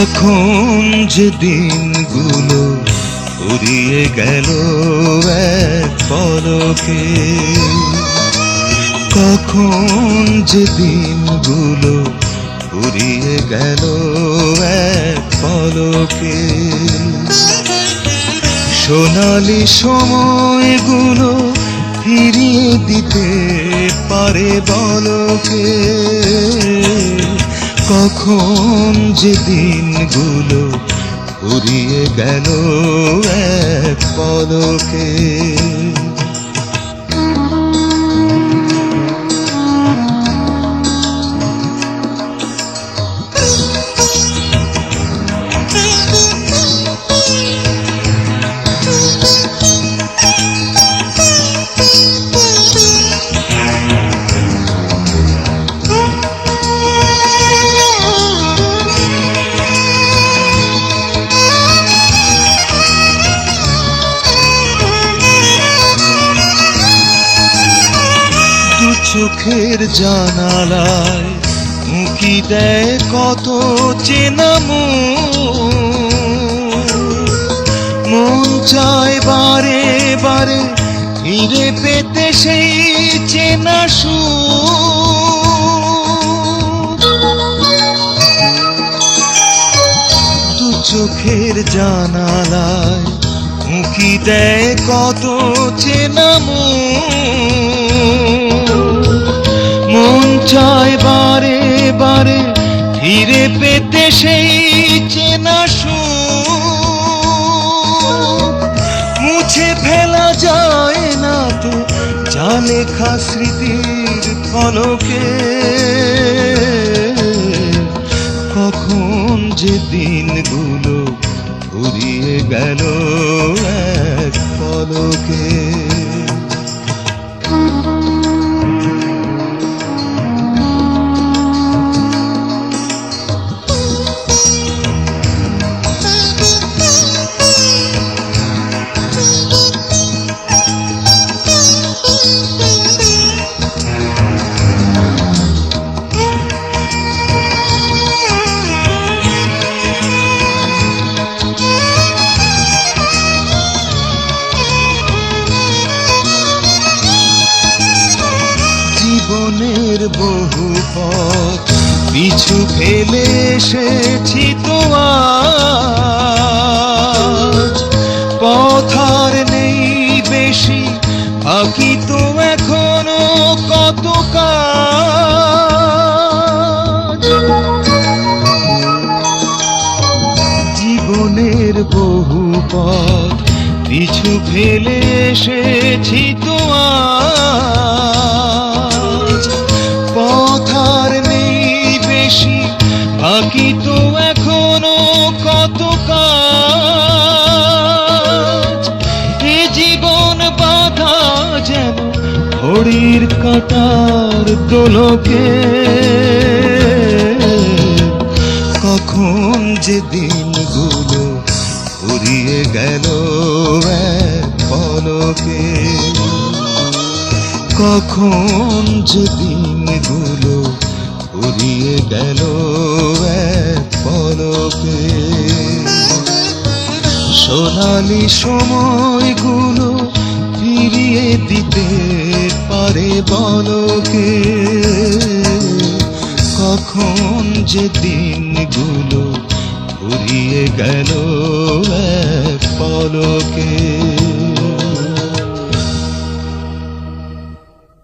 কখন যে দিনগুলো উড়িয়ে গেল এক পলকে, কখন যে দিনগুলো উড়িয়ে গেল এক পলকে। সোনালি সময়গুলো ফিরিয়ে দিতে পারে বলকে। কখন যে দিনগুলো উড়িয়ে গেল এক পলকে। চোখের জানালায় উঁকি দেয় কত চেনা মুখ। মন চায় বারে বারে ফিরে পেতে সেই চেনা দু চোখের জানালায় উঁকি দেয় কত চেনা মুখ। মন চায় বারে বারে, ফিরে পেতে সেই চেনা সুখ। মুছে ফেলা যায় না তো, জানে খা স্মৃতির ফলকে কখন যে দিনগুলো ফুরিয়ে গেল এক পলকে জীবনের বহু পথ, পিছু ফেলে এসেছি তো পথার নেই বেশি, বাকি তো এখনও কত জীবনের বহু পথ, পিছু ফেলে এসেছি তো বাকি তো এখনও কত এ জীবন বাধা যেন ঘড়ির কাটার দোলকে। কখন যে দিন দিনগুলো ফুরিয়ে গেল পলকে। কখন যে দিন দিনগুলো ফুরিয়ে গেল পলকে। সোনালি সময়গুলো ফিরিয়ে দিতে পারে বলকে। কখন যে দিনগুলো ফুরিয়ে গেল এক পলকে।